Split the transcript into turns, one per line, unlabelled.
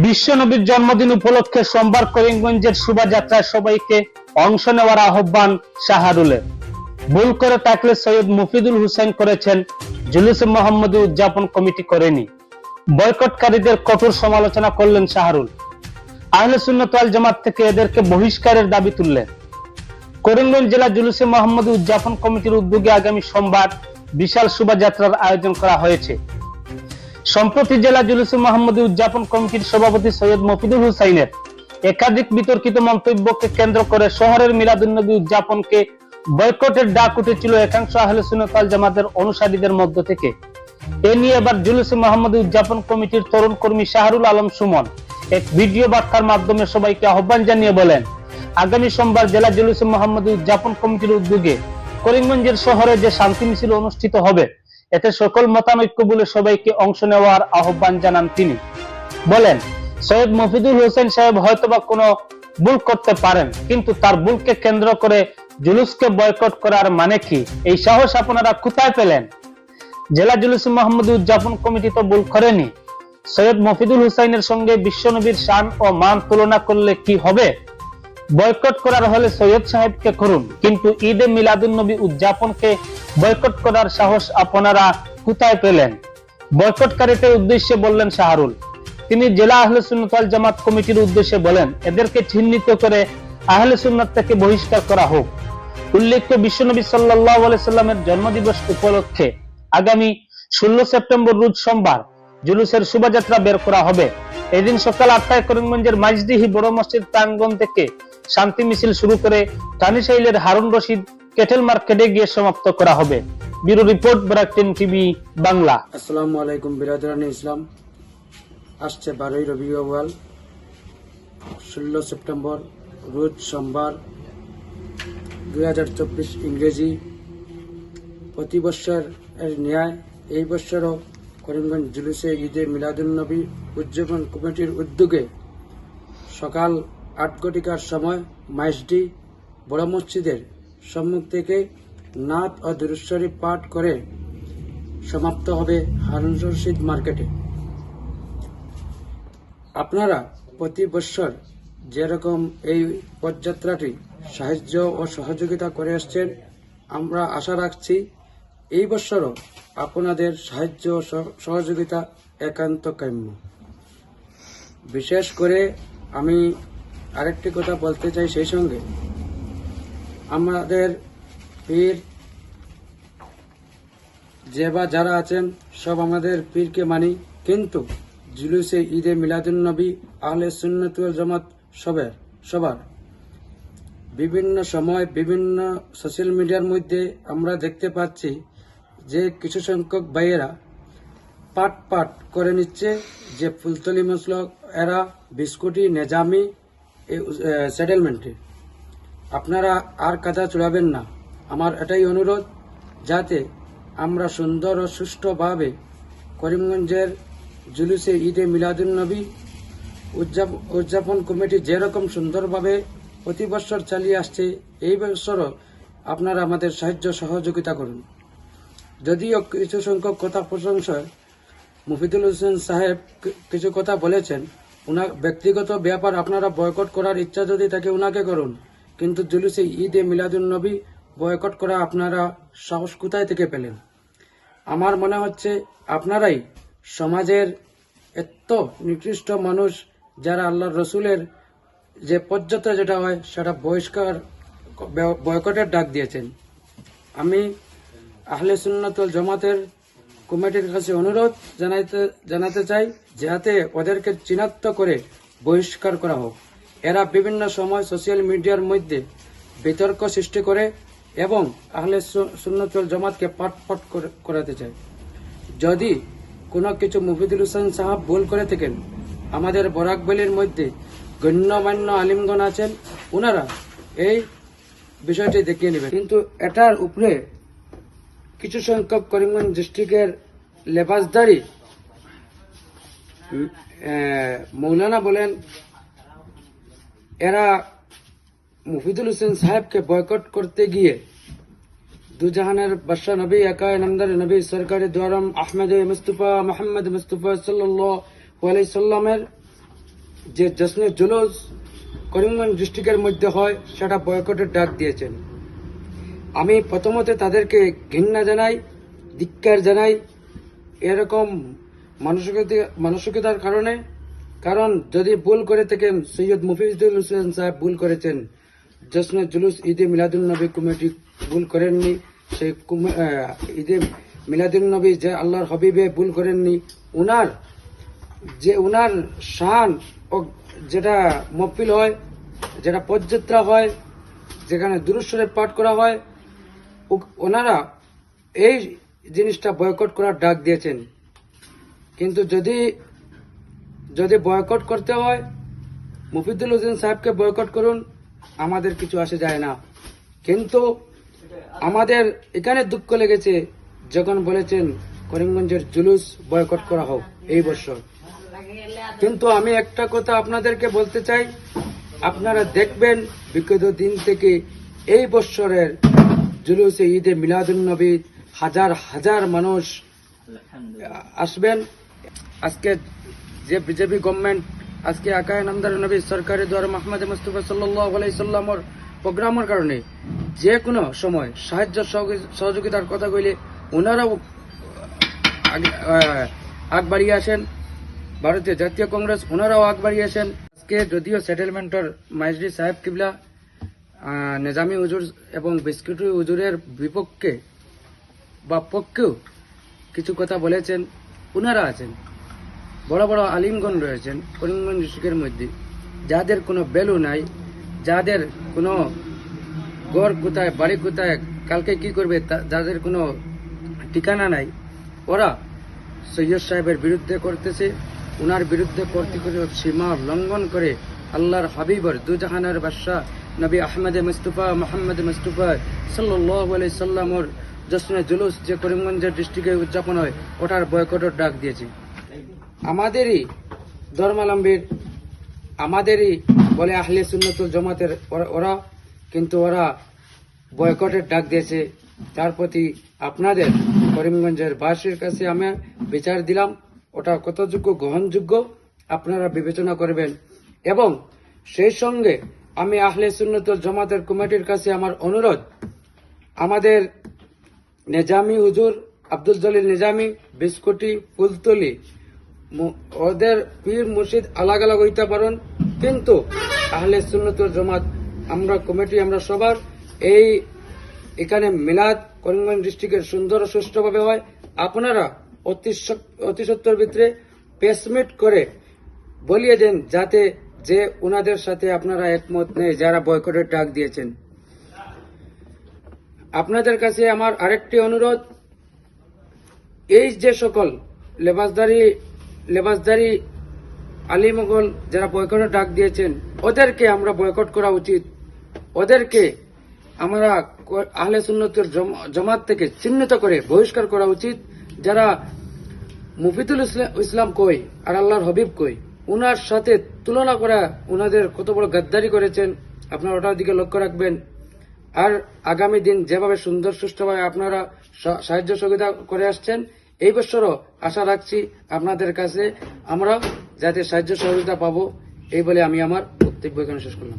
বিশ্বনবীর জন্মদিন উপলক্ষে সোমবার করিমগঞ্জের শোভাযাত্রায় সবাইকে অংশ নেওয়ার আহ্বান শাহারুলের। ভুল করে থাকলে সৈয়দ মুফিদুল হুসেন করেছেন, জুলুসে মোহাম্মদী উদযাপন কমিটি করেনি। বয়কটকারীদের কঠোর সমালোচনা করলেন শাহরুল। আহলে সুন্নত আল জামাত থেকে এদেরকে বহিষ্কারের দাবি তুললেন। করিমগঞ্জ জেলা জুলুসে মোহাম্মদী উদযাপন কমিটির উদ্যোগে আগামী সোমবার বিশাল শোভাযাত্রার আয়োজন করা হয়েছে। সম্প্রতি জেলা জুলুসে মোহাম্মদী উদযাপন কমিটির সভাপতি সৈয়দ মফিদুল হুসাইনের একাধিক বিতর্কিত মন্তব্যকে কেন্দ্র করে শহরের মিলাদুন্নবী উদযাপনকে বয়কটের ডাক উঠেছিল একাংশ আহলে সুন্নাত জামাতের অনুসারীদের মধ্য থেকে। এ নিয়ে এবার জুলুসে মোহাম্মদী উদযাপন কমিটির তরুণ কর্মী শাহরুল আলম সুমন এক ভিডিও বার্তার মাধ্যমে সবাইকে আহ্বান জানিয়ে বলেন, আগামী সোমবার জেলা জুলুসে মোহাম্মদী উদযাপন কমিটির উদ্যোগে করিমগঞ্জের শহরে যে শান্তি মিছিল অনুষ্ঠিত হবে এতে সকল মতানৈক্য বলে সবাইকে অংশ নেওয়ার আহ্বান জানান তিনি। বলেন, সৈয়দ মফিদুল হোসেন সাহেব হয়তোবা কোনো ভুল করতে পারেন, কিন্তু তার ভুলকে কেন্দ্র করে জুলুসকে বয়কট করার মানে কি? এই সাহস আপনারা কোথায় পেলেন? জেলা জুলুস মোহাম্মদ উদযাপন কমিটি তো ভুল করেনি। সৈয়দ মফিদুল হুসাইনের সঙ্গে বিশ্বনবীর শান ও মান তুলনা করলে কি হবে? বয়কট করার হলে সৈয়দ সাহেবকে করুন। কিন্তু ঈদে মিলাদুন নবী উদযাপনকে বয়কট করার সাহস আপনারা কোথায় পেলেন? বয়কটকারীদের উদ্দেশ্যে বললেন শাহরুল। তিনি জেলা আহলে সুন্নত আল জামাত কমিটির উদ্দেশ্যে বলেন, এদেরকে চিহ্নিত করে আহলে সুন্নাত থেকে বহিষ্কার করা হোক। উল্লেখ্য, বিশ্বনবী সাল্লাহ সাল্লামের জন্মদিবস উপলক্ষে আগামী ষোলো সেপ্টেম্বর, রোজ সোমবার জুলুসের শোভাযাত্রা বের করা হবে। এদিন সকাল আটটায় করিমগঞ্জের মাইজদিহি বড় মসজিদ প্রাঙ্গণ থেকে শান্তি মিছিল শুরু করে টানিশাইলের হারুন রশিদ কেটেল মার্কেটে গিয়ে সমাপ্ত করা হবে। ব্যুরো রিপোর্ট ব্রাকটেন টিভি, বাংলা।
আসসালামু আলাইকুম বিরাদরানি ইসলাম। আসছে বারোই রবি আউয়াল, ষোলো সেপ্টেম্বর, রোজ সোমবার, দুই হাজার চব্বিশ ইংরেজি। প্রতি বছর এর ন্যায় এই বছরও করিমগঞ্জ জুলুসে ঈদে মিলাদুন্নবী উদযাপন কমিটির উদ্যোগে সকাল আট ঘটিকার সময় মাইসডি বড় মসজিদের সম্মুখ থেকে নাথ ও দুরুশ্বরী পাঠ করে সমাপ্ত হবে হারুন রশিদ মার্কেটে। আপনারা প্রতি বছর যেরকম এই পদযাত্রাটি সাহায্য ও সহযোগিতা করে আসছেন, আমরা আশা রাখছি এই বছরও আপনাদের সাহায্য ও সহ- সহযোগিতা একান্ত কাম্য। বিশেষ করে আমি আরেকটি কথা বলতে চাই সেই সঙ্গে। আমাদের পীর যে বা যারা আছেন, সব আমাদের পীরকে মানি, কিন্তু জুলুসে ঈদে মিলাদুন নবী আহলে সুন্নতুল জামাত সবের সবার। বিভিন্ন সময় বিভিন্ন সোশ্যাল মিডিয়ার মধ্যে আমরা দেখতে পাচ্ছি যে কিছু সংখ্যক ভাইয়েরা পাট পাট করে নিচ্ছে, যে ফুলতলি মশলক, এরা বিস্কুটি, নেজামি সেটেলমেন্টে আপনারা আর কাদা চড়াবেন না। আমার এটাই অনুরোধ, যাতে আমরা সুন্দর ও সুষ্ঠুভাবে করিমগঞ্জের জুলুসে ঈদে মিলাদুন্নবী উদযাপ- উদযাপন কমিটি যেরকম সুন্দরভাবে প্রতি বছর চালিয়ে আসছে, এই বছরও আপনারা আমাদের সাহায্য সহযোগিতা করুন। যদিও কিছু সংখ্যক কথা প্রশংসায় মুফিদুল হোসেন সাহেব কিছু কথা বলেছেন উনার ব্যক্তিগত ব্যাপার আপনারা বয়কট করার ইচ্ছা যদি থাকে উনাকে করুন। কিন্তু জুলুসে ঈদে মিলাদুল নবী বয়কট করা আপনারা সাহস কোথায় থেকে পেলেন? আমার মনে হচ্ছে আপনারাই সমাজের এত নিকৃষ্ট মানুষ যারা আল্লাহ রসুলের যে পর্যন্ত যেটা হয়, সেটা বহিষ্কার বয়কটের ডাক দিয়েছেন। আমি আহলে সুন্নাতুল জামাতের কমিটির কাছে অনুরোধ জানাইতে, জানাতে চাই যাতে ওদেরকে চিনাক্ত করে বহিষ্কার করা হোক। এরা বিভিন্ন সময় সোশ্যাল মিডিয়ার মধ্যে বিতর্ক সৃষ্টি করে এবং আহলে সুন্নাতুল জামাতকে পাটপট করাতে চায়। যদি কোনো কিছু মুফিদুল হোসেন সাহাব ভুল করে থাকেন, আমাদের বরাকবলির মধ্যে গণ্যমান্য আলিমগণ আছেন ওনারা এই বিষয়টি দেখিয়ে নেবেন। কিন্তু এটার উপরে কিছু সংখ্যক করিমগঞ্জ ডিস্ট্রিক্টের লেবাসদারি মৌলানা বলেন, এরা মুফিদুল হোসেন সাহেবকে বয়কট করতে গিয়ে দুজাহানের বাদশাহ নবী একায় নামদার নবী সরকারি দোয়ারম আহমেদ মুস্তফা, মোহাম্মদ মুস্তফা সাল্লাহ সাল্লামের যে জশ্নে জুলুস করিমগঞ্জ ডিস্ট্রিক্টের মধ্যে হয়, সেটা বয়কটের ডাক দিয়েছেন। আমি প্রথমত তাদেরকে ঘৃণা জানাই, ধিক্কার জানাই, এরকম মানসিকতা, মানসিকতার কারণে। কারণ যদি ভুল করে থাকেন, সৈয়দ মুফিজুল হোসেন সাহেব ভুল করেছেন। জশ্নে জুলুস ঈদে মিলাদুল নবী কমিটি ভুল করেননি। সেই ঈদে মিলাদুল নবী যে আল্লাহর হবিবে ভুল করেননি, উনার যে, উনার শান ও যেটা মফিল হয়, যেটা পদযাত্রা হয়, যেখানে দুরুস্বরে পাঠ করা হয় ওনারা এই জিনিসটা বয়কট করার ডাক দিয়েছেন। কিন্তু যদি যদি বয়কট করতে হয়, মুফিদুল হোসেন সাহেবকে বয়কট করুন, আমাদের কিছু আসে যায় না। কিন্তু আমাদের এখানে দুঃখ লেগেছে যখন বলেছেন করিমগঞ্জের জুলুস বয়কট করা হোক এই বছর। কিন্তু আমি একটা কথা আপনাদেরকে বলতে চাই, আপনারা দেখবেন বিগত দিন থেকে এই বছরের জুলুসে ঈদে মিলাদুল নবী হাজার হাজার মানুষ আসবেন। আজকে যে বিজেপি গভর্নমেন্ট আজকে আকায় নামদার নবী সরকারের দ্বারা মাহমুদ মুস্তফা সাল্লাহ আলাইসাল্লামর প্রোগ্রামের কারণে যে কোনো সময় সাহায্য সহযোগি- সহযোগিতার কথা কইলে ওনারাও আগে- বাড়িয়ে আসেন। ভারতীয় জাতীয় কংগ্রেস ওনারাও আগ বাড়িয়ে আসেন। আজকে যদিও সেটেলমেন্টের মাইজরি সাহেব কিবলা নিজামী উজুর এবং বিস্কুটি উজুরের বিপক্ষে বা পক্ষেও কিছু কথা বলেছেন ওনারা আছেন। বড় বড় আলিমগণ রয়েছেন, করিমগঞ্জ ডিস্ট্রিক্টের মধ্যে। যাদের কোনো ভ্যালু নাই, যাদের কোনো গড় কোথায়, বাড়ি কোথায়, কালকে কি করবে যাদের কোনো ঠিকানা নাই, ওরা সৈয়দ সাহেবের বিরুদ্ধে করতেছে। ওনার বিরুদ্ধে করতে করে সীমা লঙ্ঘন করে আল্লাহর হাবিবর দুজাহানের বাদশাহ নবী আহমদ মুস্তফা, মোহাম্মদ মুস্তফা সাল্লাহ সাল্লামর জশ্নে জুলুস যে করিমগঞ্জের ডিস্ট্রিক্টে উদযাপন হয়, ওটার বয়কটের ডাক দিয়েছে। আমাদেরই ধর্মালম্বীর আমাদেরই বলে আহলে সুন্নতুল জমাতের ওরা কিন্তু ওরা বয়কটের ডাক দিয়েছে। তার প্রতি আপনাদের করিমগঞ্জের বাসীর কাছে আমি বিচার দিলাম, ওটা কতযোগ্য, গ্রহণযোগ্য, আপনারা বিবেচনা করবেন। এবং সেই সঙ্গে আমি আহলে সুন্নতুল জমাতের কমিটির কাছে আমার অনুরোধ, আমাদের নেজামি হুজুর আব্দুল জলিল নিজামি, বিস্কুটি, ফুলতলি ওদের পীর মুর্শিদ আলাগ আলাগ হইতে পারেন, কিন্তু আহলে সুন্নতুল জমাত, আমরা কমিটি, আমরা সবার এই এখানে মিলাদ করিমগঞ্জ ডিস্ট্রিক্টের সুন্দর ও সুষ্ঠুভাবে হয়। আপনারা অতি সক- অতি সত্তর ভিতরে পেসমিট করে বলিয়ে দেন যাতে যে ওনাদের সাথে আপনারা একমত নেই, যারা বয়কটের ডাক দিয়েছেন। আপনাদের কাছে আমার আরেকটি অনুরোধ, এই যে সকল লেবাসদারি লেবাসদারি আলিমগল যারা বয়কটের ডাক দিয়েছেন, ওদেরকে আমরা বয়কট করা উচিত। ওদেরকে আমরা আহলে সুন্নতের জম- জমাত থেকে চিহ্নিত করে বহিষ্কার করা উচিত। যারা মুফিদুল ইসলা- ইসলাম কই আর আল্লাহর হবিব কই? উনার সাথে তুলনা করা উনাদের কত বড় গাদ্দারি করেছেন, আপনারা ওটার দিকে লক্ষ্য রাখবেন। আর আগামী দিন যেভাবে সুন্দর সুষ্ঠুভাবে আপনারা সাহায্য সহযোগিতা করে আসছেন, এই বছরও আশা রাখছি আপনাদের কাছে আমরা যাতে সাহায্য সহযোগিতা পাবো, এই বলে আমি আমার বক্তব্য এখানে শেষ করলাম।